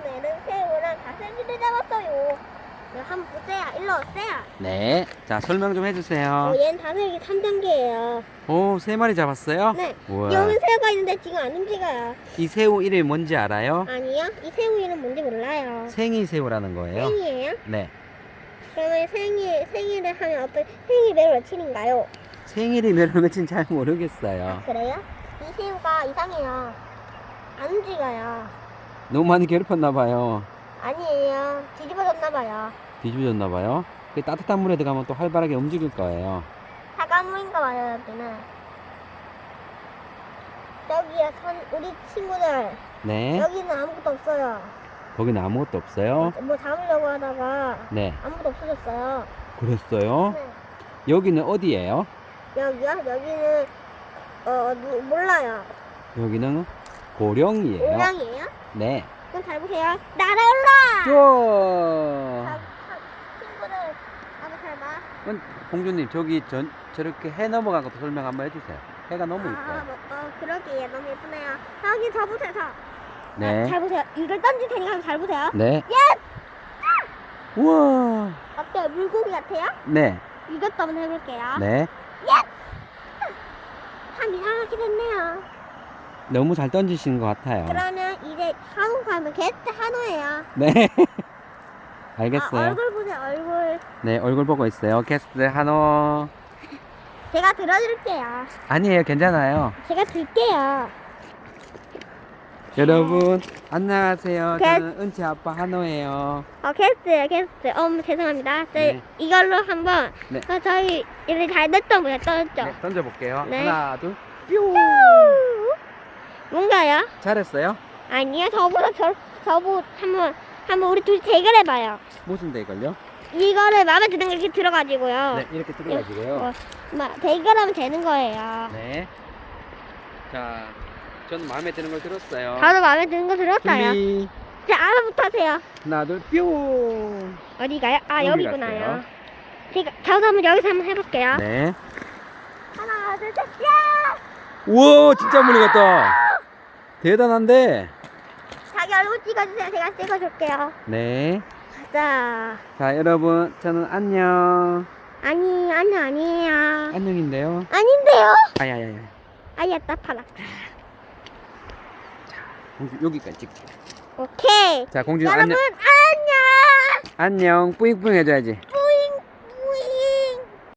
이번에는 새우랑 다슬기를 잡았어요. 네, 한번 보세요. 일로 오세요. 네. 자, 설명 좀 해주세요. 어, 얘는 다슬기 3단계예요. 오, 세 마리 잡았어요? 네. 우와. 여기 새우가 있는데 지금 안 움직여요. 이 새우 이름이 뭔지 알아요? 아니요? 이 새우 이름 뭔지 몰라요. 생이 새우라는 거예요. 생이에요? 네. 그러면 생일, 생일을 하면 어떤 생일 매일 며칠인가요? 생일이 몇 며칠 잘 모르겠어요. 그래요? 이 새우가 이상해요. 안 움직여요. 너무 많이 괴롭혔나 봐요. 아니에요. 뒤집어졌나 봐요. 뒤집어졌나 봐요. 그 따뜻한 물에 들어가면 또 활발하게 움직일 거예요. 사과물인가 봐요, 여기는. 여기야, 선, 우리 친구들. 네. 여기는 아무것도 없어요. 거기는 아무것도 없어요. 뭐 담으려고 하다가 네. 아무것도 없어졌어요. 그랬어요? 네. 여기는 어디예요? 여기요? 여기는, 어, 누- 몰라요. 여기는 고령이에요. 오랑이에요? 네. 그럼 잘 보세요. 날아올라! 저 자, 자, 친구들, 아무 잘 봐. 공주님 저기 전 저렇게 해 넘어간 것도 설명 한번 해주세요. 해가 너무 아, 이뻐요. 뭐, 어, 그러게요. 너무 예쁘네요. 여기 저 보세요, 저. 네. 아, 잘 보세요. 이걸 던질 테니까 잘 보세요. 네. 우와. 어때요? 물고기 같아요? 네. 이것도 한번 해볼게요. 네. 참 이상하게 됐네요. 너무 잘 던지시는 것 같아요. 그러면 한국 가면 게스트 한우예요. 네. 아, 알겠어요. 얼굴 보세요, 얼굴. 네, 얼굴 보고 있어요. 게스트 한호. 제가 들어줄게요. 아니에요, 괜찮아요. 제가 들게요. 여러분, 안녕하세요. 게- 저는 은채 아빠 한호예요. 어, 게스트예요, 게스트. 어, 죄송합니다. 저희 네. 이걸로 한번 네. 어, 저희 이를 잘 됐던 거예요, 떠졌죠? 네, 던져볼게요. 네. 하나, 둘. 뭔가요? 잘했어요? 아니요, 저보다 저, 저보 한번 한번 우리 둘이 대결해봐요. 무슨 대걸요? 이거를 마음에 드는 거 이렇게 들어가지고요. 네, 이렇게 들어가지고요. 어, 막 대결하면 되는 거예요. 네. 자, 전 마음에 드는 걸 들었어요. 저도 마음에 드는 거 들었어요. 준비. 자, 알아부터 하세요. 하나, 둘, 뿅. 어디가요? 아, 여기 여기구나요. 갔어요. 제가 저도 한번 여기서 한번 해볼게요. 네. 하나, 둘, 셋, 야! 우와, 진짜 멀리 갔다. 대단한데. 얼굴 찍어주세요. 제가 찍어줄게요. 네. 자, 자, 여러분, 저는 안녕. 아니, 아니, 아니에요. 안녕인데요. 아닌데요? 아야야야. 아야, 따파라. 공주 여기까지 찍자. 오케이. 자, 공주 여러분, 안녕. 안녕! 안녕. 뿌잉뿌잉 해줘야지.